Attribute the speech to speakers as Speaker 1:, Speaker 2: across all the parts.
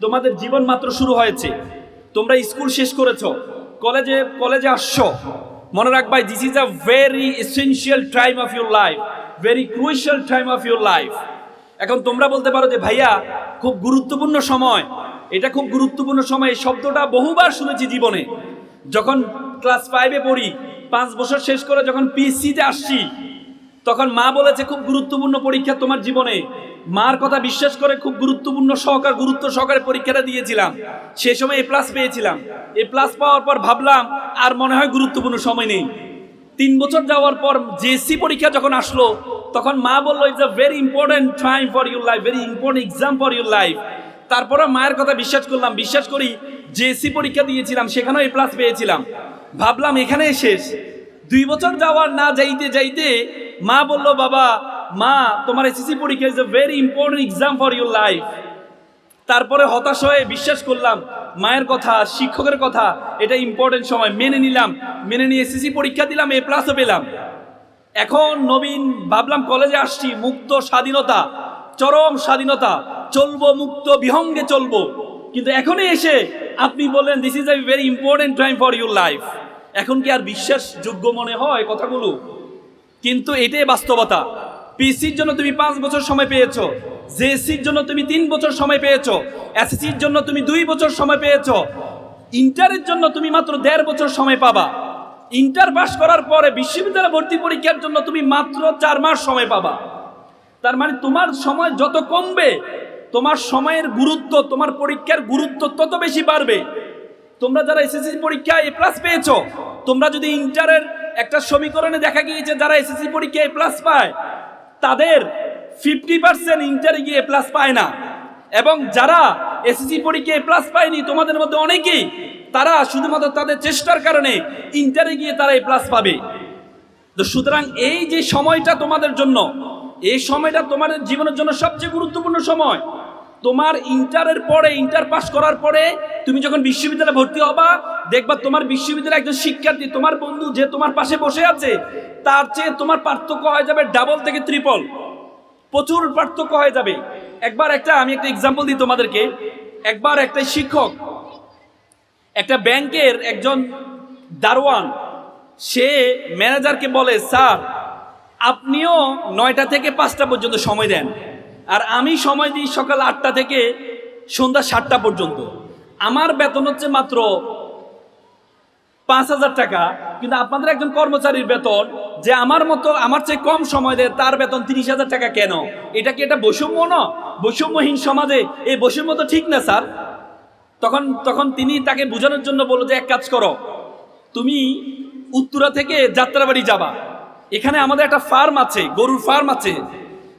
Speaker 1: তোমাদের জীবন মাত্র শুরু হয়েছে। তোমরা স্কুল শেষ করেছ, কলেজে কলেজে আসছো। মনে রাখবাই this is a very essential time of your life very crucial time of your life এখন তোমরা বলতে পারো যে, ভাইয়া, খুব গুরুত্বপূর্ণ সময়। এটা খুব গুরুত্বপূর্ণ সময়, এই শব্দটা বহুবার শুনেছি জীবনে। যখন ক্লাস ফাইভে পড়ি, পাঁচ বছর শেষ করে যখন পিএসসিতে আসছি, তখন মা বলেছে, খুব গুরুত্বপূর্ণ পরীক্ষা তোমার জীবনে। মার কথা বিশ্বাস করে খুব গুরুত্বপূর্ণ সহকার, গুরুত্ব সহকারে পরীক্ষাটা দিয়েছিলাম। সে সময় এ প্লাস পেয়েছিলাম। এ প্লাস পাওয়ার পর ভাবলাম, আর মনে হয় গুরুত্বপূর্ণ সময় নেই। তিন বছর যাওয়ার পর জেএসসি পরীক্ষা যখন আসলো, তখন মা বলল it's a very important time for your life very important exam for your life তারপরে মায়ের কথা বিশ্বাস করলাম, বিশ্বাস করি জেএসসি পরীক্ষা দিয়েছিলাম, সেখানেও এ প্লাস পেয়েছিলাম। ভাবলাম এখানে শেষ। দুই বছর যাওয়ার না যাইতে যাইতে মা বলল, বাবা মা, তোমার এসএসসি পরীক্ষা is a very important exam for your life তারপরে হতাশ হয়ে বিশ্বাস করলাম, মায়ের কথা, শিক্ষকের কথা, এটা ইম্পর্টেন্ট সময়। মেনে নিলাম, মেনে নিয়ে এসএসসি পরীক্ষা দিলাম এ প্লাসও পেলাম। এখন নবীন, ভাবলাম কলেজে আসছি, মুক্ত স্বাধীনতা, চরম স্বাধীনতা, চলবো মুক্ত, বিহঙ্গে চলবো। কিন্তু এখনই এসে আপনি বললেন this is a very important time for your life এখন কি আর বিশ্বাসযোগ্য মনে হয় কথাগুলো? কিন্তু এটাই বাস্তবতা। পিসির জন্য তুমি পাঁচ বছর সময় পেয়েছ জেএসসির জন্য তুমি তিন বছর সময় পেয়েছ এসএসসির জন্য তুমি দুই বছর সময় পেয়েছ। ইন্টারের জন্য তুমি মাত্র দেড় বছর সময় পাবা। ইন্টার পাস করার পরে বিশ্ববিদ্যালয় ভর্তি পরীক্ষার জন্য তুমি মাত্র চার মাস সময় পাবা। তার মানে তোমার সময় যত কমবে, তোমার সময়ের গুরুত্ব, তোমার পরীক্ষার গুরুত্ব তত বেশি বাড়বে। তোমরা যারা এসএসসি পরীক্ষায় এ প্লাস পেয়েছ, তোমরা যদি ইন্টারের একটা সমীকরণে দেখা গিয়েছে, যারা এসএসসি পরীক্ষায় এ প্লাস পায় তাদের ফিফটি পার্সেন্ট ইন্টারে গিয়ে প্লাস পায় না। এবং যারা এসএসসি পরীক্ষায় প্লাস পায়নি, তোমাদের মধ্যে অনেকেই, তারা শুধুমাত্র তাদের চেষ্টার কারণে ইন্টারে গিয়ে তারা এ প্লাস পাবে। তো সুতরাং এই যে সময়টা তোমাদের জন্য, এই সময়টা তোমাদের জীবনের জন্য সবচেয়ে গুরুত্বপূর্ণ সময় তোমার ইন্টারের পরে, ইন্টার পাস করার পরে তুমি যখন বিশ্ববিদ্যালয়ে ভর্তি হবা, দেখবা তোমার বিশ্ববিদ্যালয়ে একজন শিক্ষার্থী, তোমার বন্ধু যে তোমার পাশে বসে আছে, তার চেয়ে তোমার পার্থক্য হয়ে যাবে ডাবল থেকে ত্রিপল প্রচুর পার্থক্য হয়ে যাবে। একবার একটা, আমি একটা এক্সাম্পল দিই তোমাদেরকে। একবার একটা শিক্ষক, একটা ব্যাংকের একজন দারোয়ান, সে ম্যানেজারকে বলে, স্যার, আপনিও নয়টা থেকে পাঁচটা পর্যন্ত সময় দেন। আর আমি সময় দিই সকাল আটটা থেকে সন্ধ্যা সাতটা পর্যন্ত। আমার বেতন হচ্ছে মাত্র পাঁচ হাজার টাকা, কিন্তু আপনাদের একজন কর্মচারীর বেতন যে আমার মতো, আমার চেয়ে কম সময় দেয়, তার বেতন তিরিশ হাজার টাকা কেন? এটা কি এটা বৈষম্য না? বৈষম্যহীন সমাজে এই বৈষম্য তো ঠিক না, স্যার। তখন তখন তিনি তাকে বোঝানোর জন্য বলল যে, এক কাজ করো, তুমি উত্তরা থেকে যাত্রাবাড়ি যাবা। এখানে আমাদের একটা ফার্ম আছে, গরুর ফার্ম আছে।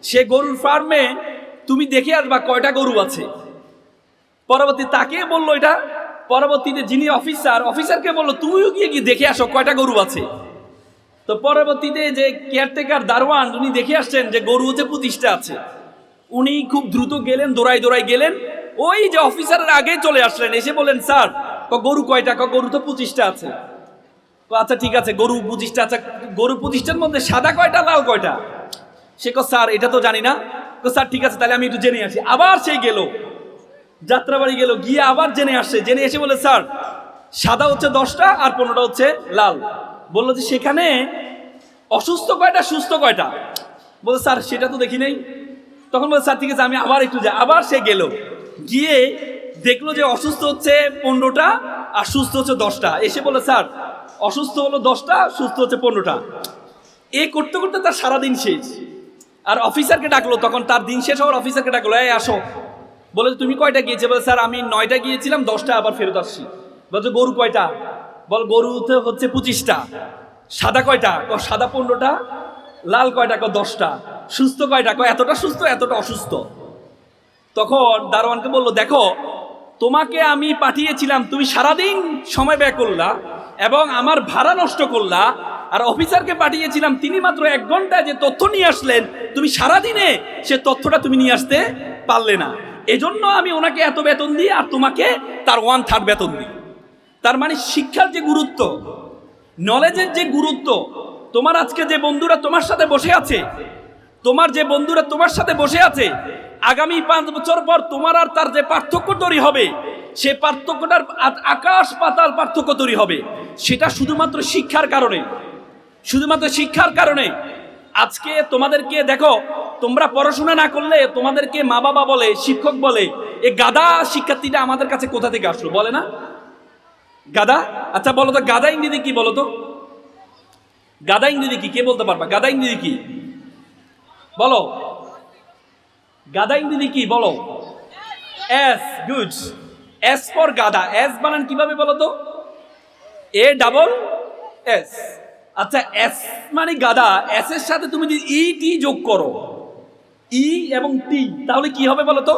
Speaker 1: সে গরুর ফার্মে তুমি দেখে আসবা কয়টা গরু আছে। পরবর্তী তাকে বলল এটা পরবর্তীতে যিনি অফিসার, অফিসারকে বলল, তুমিও গিয়ে গিয়ে দেখে আসো কয়টা গরু আছে? তো পরবর্তীতে যে কেয়ারটেকার দারোয়ান, উনি দেখে আসছেন যে গরু হচ্ছে পঁচিশটা আছে। উনি খুব দ্রুত গেলেন দৌড়াই দৌড়াই গেলেন। ওই যে অফিসারের আগে চলে আসলেন, এসে বললেন, স্যার, ক গরু কয়টা, ক গরু তো পঁচিশটা আছে। আচ্ছা ঠিক আছে, গরু পঁচিশটা আচ্ছা গরু পঁচিশটার মধ্যে সাদা কয়টা, লাল কয়টা? সে কো স্যার, এটা তো জানি না। কো স্যার, ঠিক আছে, তাহলে আমি একটু জেনে আসি। আবার সে গেল। যাত্রাবাড়ি গেল, গিয়ে আবার জেনে আসছে জেনে এসে বলে, স্যার, সাদা হচ্ছে দশটা আর পনেরোটা হচ্ছে লাল। বলল যে, সেখানে অসুস্থ কয়টা, সুস্থ কয়টা? বলে স্যার, সেটা তো দেখি নেই। তখন বলে স্যার, ঠিক আছে, আমি আবার একটু যাই। আবার সে গেল। গিয়ে দেখল যে, অসুস্থ হচ্ছে পনেরোটা আর সুস্থ হচ্ছে দশটা। এসে বলে স্যার, অসুস্থ হলো দশটা, সুস্থ হচ্ছে পনেরোটা। এ করতে করতে তার সারাদিন শেষ। আর অফিসারকে ডাকলো, তখন তার দিন শেষ হওয়ার অফিসারকে ডাকলো, এই, আসো। বলে, তুমি কয়টা গিয়েছে বলে, স্যার, আমি নয়টা গিয়েছিলাম দশটা আবার ফেরত আসছি। বলছে গরু কয়টা? বল গরুতে হচ্ছে পঁচিশটা। সাদা কয়টা? ক, সাদা পনেরোটা। লাল কয়টা? ক, দশটা। সুস্থ কয়টা? ক, এতটা সুস্থ, এতটা অসুস্থ। তখন দারোয়ানকে বলল, দেখো, তোমাকে আমি পাঠিয়েছিলাম, তুমি সারাদিন সময় ব্যয় করলা এবং আমার ভাড়া নষ্ট করলা আর অফিসারকে পাঠিয়েছিলাম, তিনি মাত্র এক ঘণ্টা যে তথ্য নিয়ে আসলেন, তুমি সারাদিনে সে তথ্যটা তুমি নিয়ে আসতে পারলে না। এজন্য আমি ওনাকে এত বেতন দিই আর তোমাকে তার ওয়ান থার্ড বেতন দিই। তার মানে শিক্ষার যে গুরুত্ব নলেজের যে গুরুত্ব, তোমার আজকে যে বন্ধুরা তোমার সাথে বসে আছে, তোমার যে বন্ধুরা তোমার সাথে বসে আছে, আগামী পাঁচ বছর পর তোমার আর তার যে পার্থক্য তৈরি হবে, সে পার্থক্যটার আকাশ পাতাল পার্থক্য তৈরি হবে। সেটা শুধুমাত্র শিক্ষার কারণে। শুধুমাত্র শিক্ষার কারণে। আজকে তোমাদেরকে দেখো, তোমরা পড়াশোনা না করলে তোমাদেরকে মা বাবা বলে, শিক্ষক বলে এ গাদা শিক্ষার্থীটা আমাদের কাছে কোথা থেকে আসলো বলে না? গাদা আচ্ছা বলো তো গাদা ইংরেজি কি বলো তো? গাদা ইংরেজি কি? কে বলতে পারবা? গাদা ইংরেজি কি? বলো। গাদা ইংরেজি কি? বলো। এস গুড এস ফর গাদা এস বানান কীভাবে বলো তো? এ ডাবল এস আচ্ছা এস মানে গাদা। এস এর সাথে তুমি যদি ই টি যোগ করো ই এবং টি তাহলে কি হবে বলো তো?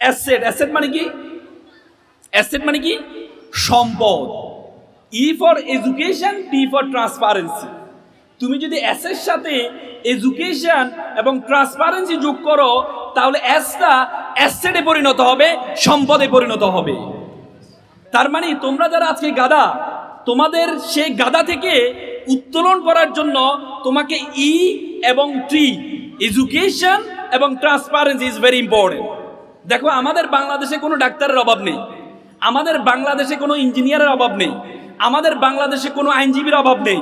Speaker 1: অ্যাসেট অ্যাসেট মানে কি? অ্যাসেট মানে কি? সম্পদ। E for education T for transparency তুমি যদি অ্যাসের সাথে এডুকেশন এবং ট্রান্সপারেন্সি যোগ করো, তাহলে অ্যাসটা অ্যাসেটে পরিণত হবে, সম্পদে পরিণত হবে। তার মানে তোমরা যারা আজকে গাদা, তোমাদের সেই গাদা থেকে উত্তোলন করার জন্য তোমাকে ই এবং টি এডুকেশন এবং ট্রান্সপারেন্সি ইজ ভেরি ইম্পর্টেন্ট দেখো, আমাদের বাংলাদেশে কোনো ডাক্তারের অভাব নেই। আমাদের বাংলাদেশে কোনো ইঞ্জিনিয়ারের অভাব নেই। আমাদের বাংলাদেশে কোনো আইনজীবীর অভাব নেই।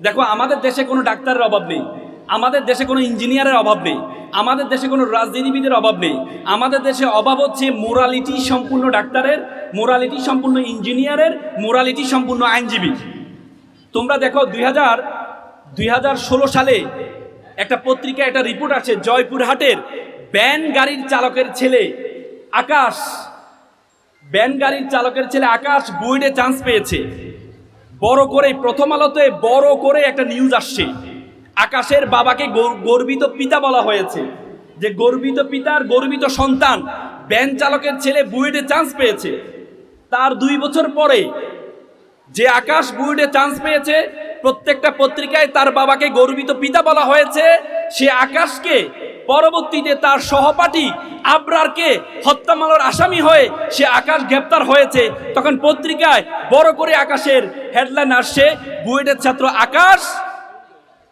Speaker 1: দেখো, আমাদের দেশে কোনো ডাক্তারের অভাব নেই। আমাদের দেশে কোনো ইঞ্জিনিয়ারের অভাব নেই। আমাদের দেশে কোনো রাজনীতিবিদের অভাব নেই। আমাদের দেশে অভাব হচ্ছে মোরালিটি সম্পূর্ণ ডাক্তারের মোরালিটি সম্পূর্ণ ইঞ্জিনিয়ারের মোরালিটি সম্পূর্ণ আইনজীবী তোমরা দেখো দুই হাজার, দুই সালে একটা পত্রিকা, একটা রিপোর্ট আছে জয়পুরহাটের ব্যান গাড়ির চালকের ছেলে আকাশ। ব্যান গাড়ির চালকের ছেলে আকাশ বুয়েটে চান্স পেয়েছে। বড় করে প্রথম আলোতে বড় করে একটা নিউজ আসছে। আকাশের বাবাকে গর- গর্বিত পিতা বলা হয়েছে। যে গর্বিত পিতার গর্বিত সন্তান, ব্যান চালকের ছেলে বুয়েটে চান্স পেয়েছে। তার দুই বছর পরে যে আকাশ বুয়েটে চান্স পেয়েছে, প্রত্যেকটা পত্রিকায় তার বাবাকে গর্বিত পিতা বলা হয়েছে, সে আকাশকে পরবর্তীতে তার সহপাঠী আবরারকে হত্যা মামলার আসামি হয়ে সে আকাশ গ্রেপ্তার হয়েছে। তখন পত্রিকায় বড় করে আকাশের হেডলাইন আসছে, বুয়েটের ছাত্র আকাশ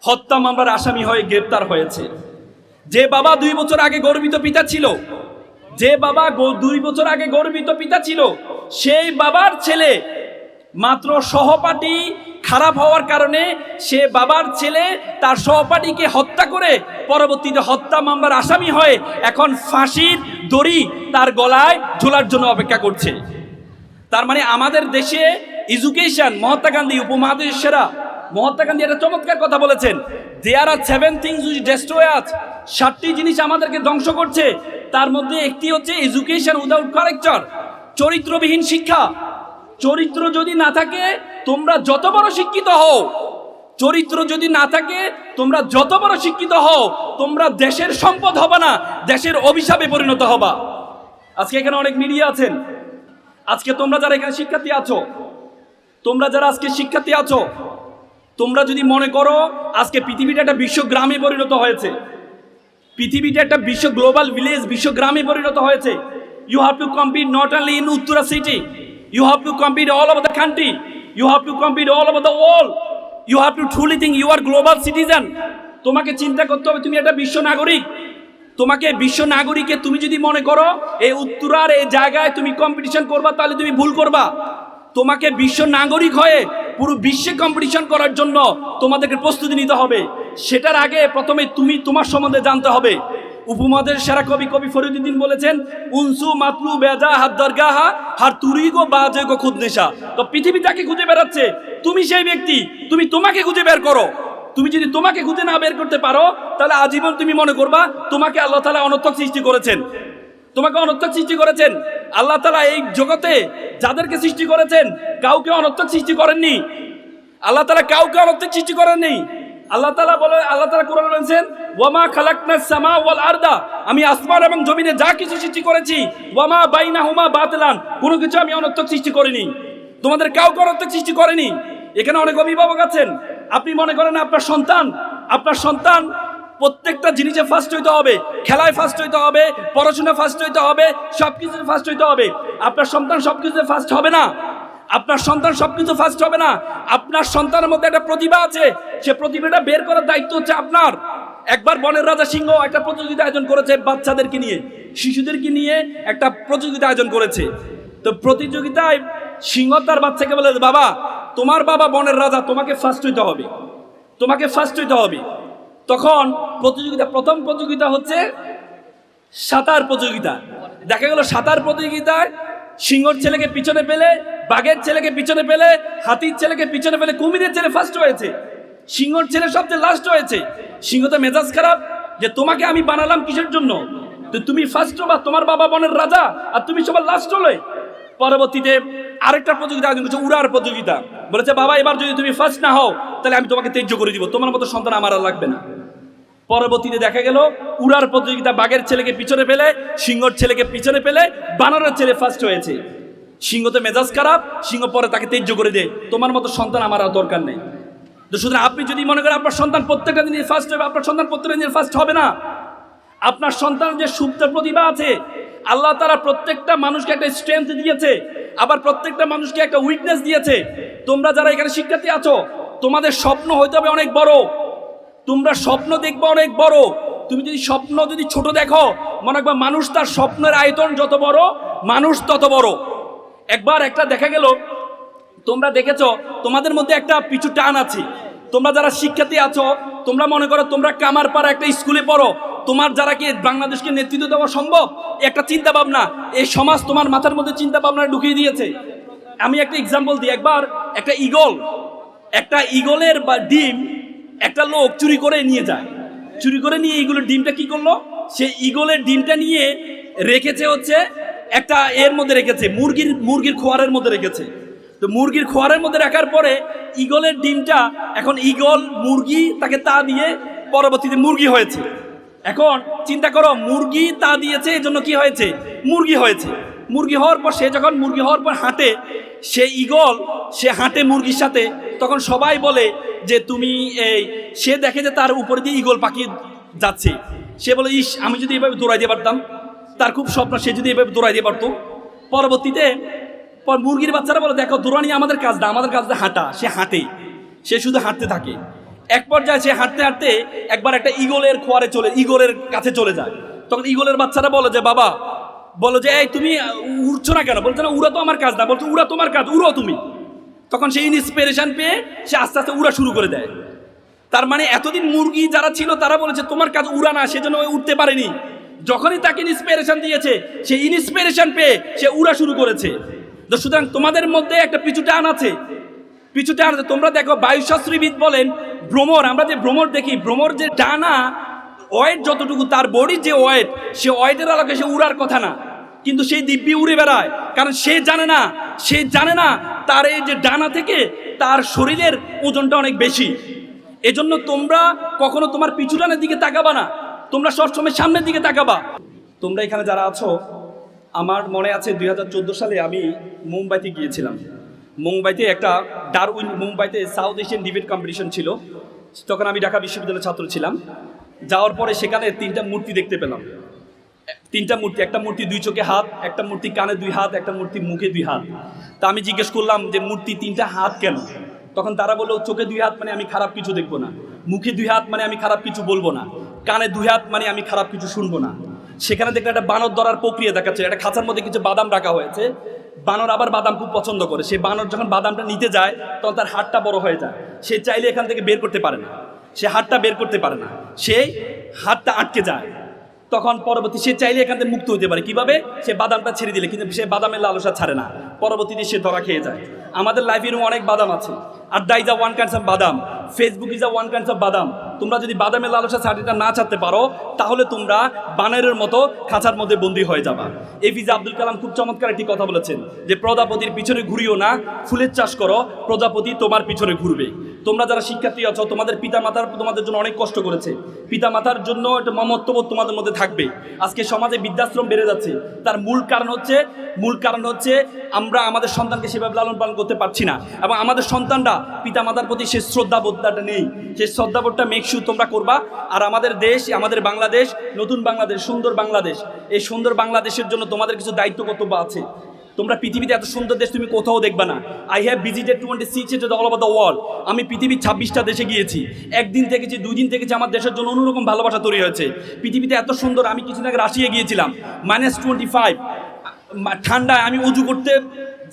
Speaker 1: হত্যা মামলার আসামি হয়ে গ্রেপ্তার হয়েছে। যে বাবা দুই বছর আগে গর্বিত পিতা ছিল, যে বাবা দুই বছর আগে গর্বিত পিতা ছিল, সেই বাবার ছেলে মাত্র সহপাঠী খারাপ হওয়ার কারণে সে বাবার ছেলে তার সহপাঠীকে হত্যা করে পরবর্তীতে হত্যা মামলার আসামি হয়ে এখন ফাঁসির দড়ি তার গলায় ঝোলার জন্য অপেক্ষা করছে। তার মানে আমাদের দেশে এডুকেশন মহাত্মা গান্ধী উপমহাদেশের সেরা। মহাত্মা গান্ধী একটা চমৎকার কথা বলেছেন there are seven things which destroy আজ সাতটি জিনিস আমাদেরকে ধ্বংস করছে। তার মধ্যে একটি হচ্ছে এডুকেশন উইদাউট কারেক্টার চরিত্রবিহীন শিক্ষা চরিত্র যদি না থাকে, তোমরা যত বড় শিক্ষিত হও, চরিত্র যদি না থাকে, তোমরা যত বড় শিক্ষিত হও, তোমরা দেশের সম্পদ হবা না, দেশের অভিশাপে পরিণত হবা। আজকে এখানে অনেক মিডিয়া আছেন। আজকে তোমরা যারা এখানে শিক্ষার্থী আছো, তোমরা যারা আজকে শিক্ষার্থী আছো, তোমরা যদি মনে করো, আজকে পৃথিবীটা একটা বিশ্ব গ্রামে পরিণত হয়েছে। পৃথিবীটা একটা বিশ্ব গ্লোবাল ভিলেজ বিশ্ব গ্রামে পরিণত হয়েছে। You have to compete not only in Uttara city you have to compete all over the country you have to compete all over the world you have to truly think you are global citizen তোমাকে চিন্তা করতে হবে, তুমি একটা বিশ্ব নাগরিক। তোমাকে বিশ্ব নাগরিকে তুমি যদি মনে করো, এই উত্তরার এই জায়গায় তুমি কম্পিটিশন করবা, তাহলে তুমি ভুল করবা। তোমাকে বিশ্ব নাগরিক হয়ে পুরো বিশ্বে কম্পিটিশন করার জন্য তোমাদেরকে প্রস্তুতি নিতে হবে। সেটার আগে প্রথমে তুমি তোমার সম্বন্ধে জানতে হবে। উপমহাদের সেরা কবি কবি ফরিদুদ্দিন বলেছেন, উনসু মাতলু বেজা হাত দরগাহা, হার তুরি গো বাজে গো খুদ নেশা। তো পৃথিবী তাকে খুঁজে বেড়াচ্ছে। তুমি সেই ব্যক্তি, তুমি তোমাকে খুঁজে বের করো। তুমি যদি তোমাকে খুঁজে না বের করতে পারো, তাহলে আজীবন তুমি মনে করবা, তোমাকে আল্লাহ তালা অনর্থক সৃষ্টি করেছেন। তোমাকে অনর্থক সৃষ্টি করেছেন। আল্লাহ তালা এই জগতে যাদেরকে সৃষ্টি করেছেন, কাউকে অনর্থক সৃষ্টি করেননি। আল্লাহ তালা কাউকে অনর্থক সৃষ্টি করেননি। আল্লাহ তালা বলে, আল্লাহ তালা কোরআন বলেছেন, ওয়ামা খালাকনা সামা ওয়াল আরদা। আমি আসমান এবং জমিনে যা কিছু সৃষ্টি করেছি, ওয়ামা বাইনা হুমা বাতলান। কোনো কিছু আমি অনর্থক সৃষ্টি করিনি। তোমাদের কাউকে অনর্থক সৃষ্টি করেনি। এখানে অনেক অভিভাবক আছেন। আপনি মনে করেন আপনার সন্তান আপনার সন্তান প্রত্যেকটা জিনিসে ফার্স্ট হইতে হবে। খেলায় ফার্স্ট হইতে হবে পড়াশোনা ফার্স্ট হইতে হবে সব কিছুতে ফার্স্ট হইতে হবে। আপনার সন্তান সব কিছুতে ফার্স্ট হবে না। আপনার সন্তান সব কিছু ফার্স্ট হবে না। আপনার সন্তানের মধ্যে একটা প্রতিভা আছে। সে প্রতিভাটা বের করার দায়িত্ব হচ্ছে আপনার। একবার বনের রাজা সিংহ একটা প্রতিযোগিতা আয়োজন করেছে বাচ্চাদেরকে নিয়ে। শিশুদেরকে নিয়ে একটা প্রতিযোগিতা আয়োজন করেছে। তো প্রতিযোগিতায় সিংহ তার বাচ্চাকে বলে, বাবা, তোমার বাবা বনের রাজা, তোমাকে ফার্স্ট হইতে হবে। তোমাকে ফার্স্ট হইতে হবে। তখন প্রতিযোগিতা, প্রথম প্রতিযোগিতা হচ্ছে সাঁতার প্রতিযোগিতা। দেখা গেল সাঁতার প্রতিযোগিতায় সিংহর ছেলেকে পিছনে পেলে বাঘের ছেলেকে পিছনে পেলে হাতির ছেলেকে পিছনে পেলে কুমিরের ছেলে ফার্স্ট হয়েছে। সিংহর ছেলে সবচেয়ে লাস্ট হয়েছে। সিংহ তো মেজাজ খারাপ যে তোমাকে আমি বানালাম কিসের জন্য? তো তুমি ফার্স্ট বা তোমার বাবা বনের রাজা আর তুমি সবার লাস্ট হলে। পরবর্তীতে আরেকটা প্রতিযোগিতা আয়োজন করছে, উড়ার প্রতিযোগিতা। বলেছে, বাবা, এবার যদি তুমি ফার্স্ট না হও, তাহলে আমি তোমাকে তেজ্য করে দিব। তোমার মতো সন্তান আমার আর লাগবে না। পরবর্তীতে দেখা গেল, উড়ার প্রতিযোগিতা, বাঘের ছেলেকে পিছনে পেলে সিংহর ছেলেকে পিছনে পেলে বানরের ছেলে ফার্স্ট হয়েছে। সিংহ তো মেজাজ খারাপ, সিংহ পরে তাকে তেজ্য করে দেয়। তোমার মতো সন্তান আমার আর দরকার নেই। তো সুতরাং আপনি যদি মনে করেন আপনার সন্তান প্রত্যেকটা দিনে ফার্স্ট হবে, আপনার সন্তান প্রত্যেকটা দিনের ফার্স্ট হবে না। আপনার সন্তানের যে সুপ্ত প্রতিভা আছে, আল্লাহ তারা প্রত্যেকটা মানুষকে একটা স্ট্রেংথ দিয়েছে, আবার প্রত্যেকটা মানুষকে একটা উইকনেস দিয়েছে। তোমরা যারা এখানে শিক্ষার্থী আছো, তোমাদের স্বপ্ন হইতে হবে অনেক বড়। তোমরা স্বপ্ন দেখবে অনেক বড়। তুমি যদি স্বপ্ন যদি ছোট দেখো, মনে রাখবা মানুষ তার স্বপ্নের আয়তন যত বড়, মানুষ তত বড়। একবার একটা দেখা গেল, তোমরা দেখেছ, তোমাদের মধ্যে একটা পিছু টান আছে। তোমরা যারা শিক্ষার্থী আছো, তোমরা মনে করো তোমরা কামারপাড়া একটা স্কুলে পড়ো, তোমার যারা কি বাংলাদেশকে নেতৃত্ব দেওয়া সম্ভব? একটা চিন্তা ভাবনা, এই সমাজ তোমার মাথার মধ্যে চিন্তা ভাবনা ঢুকিয়ে দিয়েছে। আমি একটা এক্সাম্পল দিই, একবার একটা ইগল একটা ইগলের বা ডিম একটা লোক চুরি করে নিয়ে যায়। চুরি করে নিয়ে ইগলের ডিমটা কি করল? সে ইগলের ডিমটা নিয়ে রেখেছে হচ্ছে একটা এর মধ্যে রেখেছে, মুরগির মুরগির খোয়ারের মধ্যে রেখেছে। তো মুরগির খোয়ারের মধ্যে রাখার পরে ইগলের ডিমটা, এখন ইগল মুরগি তাকে তা দিয়ে পরবর্তীতে মুরগি হয়েছে। এখন চিন্তা করো, মুরগি তা দিয়েছে, এজন্য কি হয়েছে? মুরগি হয়েছে। মুরগি হওয়ার পর সে যখন মুরগি হওয়ার পর হাঁটে, সে ইগল সে হাঁটে মুরগির সাথে, তখন সবাই বলে যে, তুমি এই, সে দেখে যে তার উপরে দিয়ে ইগল পাখি যাচ্ছে। সে বলে, ইস, আমি যদি এভাবে দৌড়াই দিয়ে পারতাম তার খুব স্বপ্ন, সে যদি এভাবে দৌড়াই দিয়ে পারতো। পরবর্তীতে পর মুরগির বাচ্চারা বলে, দেখো, দৌড়ানি আমাদের কাজ না, আমাদের কাজ হাঁটা। সে হাঁটে। সে শুধু হাঁটতে থাকে। এক পর্যায়ে সে হাঁটতে হাঁটতে একবার একটা ইগলের খোয়ারে চলে ইগলের কাছে চলে যায়। তখন ইগলের বাচ্চারা বলে যে, বাবা, বলো যে, এই তুমি উড়ছো না কেন? বলছো, না, উড়া তো আমার কাজ না। বলছে, উড়া তোমার কাজ, উড়ো তুমি। তখন সে ইন্সপিরেশন পেয়ে সে আস্তে আস্তে উড়া শুরু করে দেয়। তার মানে এতদিন মুরগি যারা ছিল, তারা বলেছে, তোমার কাজ উড়া না, সেজন্য উঠতে পারেনি। যখনই তাকে ইন্সপিরেশন দিয়েছে সে ইন্সপিরেশন পেয়ে সে উড়া শুরু করেছে। তো সুতরাং তোমাদের মধ্যে একটা পিছু টান আছে। পিছু টান আছে। তোমরা দেখো বায়ুশাস্ত্রীবিদ বলেন, ভ্রমর, আমরা যে ভ্রমর দেখি, ভ্রমর যে ডানা, ওয়েট যতটুকু, তার বডির যে ওয়েট, সে ওয়েটের আলোকে সে উড়ার কথা না। কিন্তু সেই দিব্যি উড়ে বেড়ায়। কারণ সে জানে না, সে জানে না, তার এই যে ডানা থেকে তার শরীরের ওজনটা অনেক বেশি। এজন্য তোমরা কখনো তোমার পিছুটানের দিকে তাকাবা না। তোমরা সবসময় সামনের দিকে তাকাবা। তোমরা এখানে যারা আছো, আমার মনে আছে দুই হাজার চোদ্দ সালে আমি মুম্বাইতে গিয়েছিলাম। মুম্বাইতে একটা ডারউইন, মুম্বাইতে সাউথ এশিয়ান ডিবেট কম্পিটিশন ছিল। তখন আমি ঢাকা বিশ্ববিদ্যালয়ের ছাত্র ছিলাম। যাওয়ার পরে সেখানে তিনটা মূর্তি দেখতে পেলাম। তিনটা মূর্তি, একটা মূর্তি দুই চোখে হাত, একটা মূর্তি কানে দুই হাত, একটা মূর্তি মুখে দুই হাত। তা আমি জিজ্ঞেস করলাম যে, মূর্তি তিনটা হাত কেন? তখন তারা বলল, চোখে দুই হাত মানে আমি খারাপ কিছু দেখব না। মুখে দুই হাত মানে আমি খারাপ কিছু বলব না। কানে দুই হাত মানে আমি খারাপ কিছু শুনব না। সেখানে দেখলে একটা বানর ধরার প্রক্রিয়া দেখাচ্ছে, একটা খাঁচার মধ্যে কিছু বাদাম রাখা হয়েছে। বানর আবার বাদাম খুব পছন্দ করে। সে বানর যখন বাদামটা নিতে যায়, তখন তার হাতটা বড় হয়ে যায়। সে চাইলে এখান থেকে বের করতে পারে না। সে হাতটা বের করতে পারে না। সে হাতটা আটকে যায়। তখন পরবর্তী সে চাইলে এখান থেকে মুক্ত হতে পারে। কীভাবে? সে বাদামটা ছেড়ে দিলে, কিন্তু সে বাদামের লালসা ছাড়ে না। পরবর্তীতে সে ধরা খেয়ে যায়। আমাদের লাইফে এরকম অনেক বাদাম আছে। Adda is a one kinds of badam Facebook is a one kinds of badam তোমরা যদি বাদামের লালসা ছাড়িটা না ছাড়তে পারো, তাহলে তোমরা বানরের মতো খাঁচার মধ্যে বন্দি হয়ে যাবা। এপিজে আব্দুল কালাম খুব চমৎকার একটি কথা বলেছেন যে, প্রজাপতির পিছনে ঘুরিও না, ফুলের চাষ করো, প্রজাপতি তোমার পিছনে ঘুরবে। তোমরা যারা শিক্ষার্থী আছো, তোমাদের পিতা মাতার তোমাদের জন্য অনেক কষ্ট করেছে। পিতা মাতার জন্য একটা মমত্ববোধ তোমাদের মধ্যে থাকবে। আজকে সমাজে বৃদ্ধাশ্রম বেড়ে যাচ্ছে। তার মূল কারণ হচ্ছে, মূল কারণ হচ্ছে আমরা আমাদের সন্তানকে সেভাবে লালন পালন করতে পারছি না। এবং আমাদের সন্তানরা পিতা মাতার প্রতি সে শ্রদ্ধাবোধটা নেই। সেই শ্রদ্ধাবোধটা মেকশু তোমরা করবা। আর আমাদের দেশ, আমাদের বাংলাদেশ, নতুন বাংলাদেশ, সুন্দর বাংলাদেশ। এই সুন্দর বাংলাদেশের জন্য তোমাদের কিছু দায়িত্ব কর্তব্য আছে। তোমরা পৃথিবীতে এত সুন্দর দেশ তুমি কোথাও দেখবে না। I have visited twenty six it all over the world আমি পৃথিবীর ছাব্বিশটা দেশে গিয়েছি। একদিন থেকেছি দুই দিন থেকেছি আমার দেশের জন্য অন্যরকম ভালোবাসা তৈরি হয়েছে। পৃথিবীতে এত সুন্দর, আমি কিছুদিন আগে রাশিয়ে গিয়েছিলাম। মাইনাস টোয়েন্টি ফাইভ ঠান্ডায় আমি উজু করতে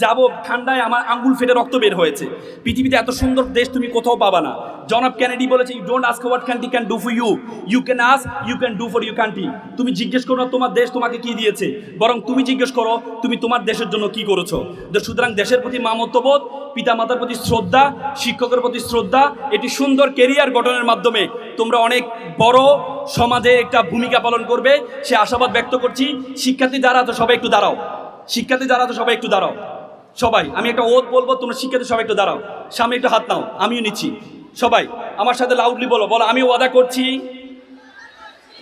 Speaker 1: যাব ঠান্ডায় আমার আঙ্গুল ফেটে রক্ত বের হয়েছে। পৃথিবীতে এত সুন্দর দেশ তুমি কোথাও পাবা না। জনাব ক্যানেডি বলেছে you don't ask what country can do for you you can ask you can do for you country তুমি জিজ্ঞেস করো, তোমার দেশ তোমাকে কি দিয়েছে? বরং তুমি জিজ্ঞেস করো, তুমি তোমার দেশের জন্য কি করেছ? সুতরাং দেশের প্রতি মামত্ববোধ, পিতামাতার প্রতি শ্রদ্ধা, শিক্ষকের প্রতি শ্রদ্ধা, এটি সুন্দর কেরিয়ার গঠনের মাধ্যমে তোমরা অনেক বড় সমাজে একটা ভূমিকা পালন করবে। সে আশাবাদ ব্যক্ত করছি, শিক্ষার্থী যারা তো সবাই একটু দাঁড়াও। শিক্ষার্থী যারা তো সবাই একটু দাঁড়াও। সবাই, আমি একটা ওত বলব, তোমরা শিক্ষার্থী সবাই একটু দাঁড়াও। সামনে একটু হাত নাও, আমিও নিচ্ছি। সবাই, আমার সাথে লাউডলি বলো বলো আমি ওয়াদা করছি।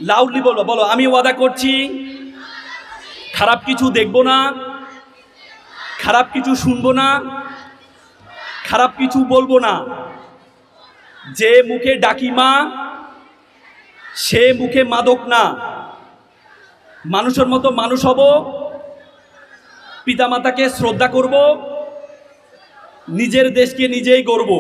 Speaker 1: লাউডলি বলো বলো আমি ওয়াদা করছি। খারাপ কিছু দেখব না। খারাপ কিছু শুনব না। খারাপ কিছু বলব না। যে মুখে ডাকি মা, সে মুখে মাদক না। মানুষের মতো মানুষ হব। পিতামাতাকে শ্রদ্ধা করব, নিজের দেশকে নিজেই গর্ব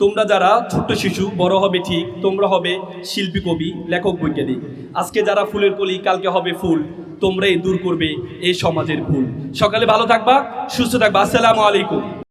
Speaker 1: তোমরা যারা ছোট্ট শিশু, বড় হবে ঠিক, তোমরা হবে শিল্পী কবি, লেখক বৈজ্ঞানিক। আজকে যারা ফুলের কলি, কালকে হবে ফুল, তোমরাই দূর করবে এই সমাজের ভুল। সকালে ভালো থাকবা, সুস্থ থাকবা। আসসালামু আলাইকুম।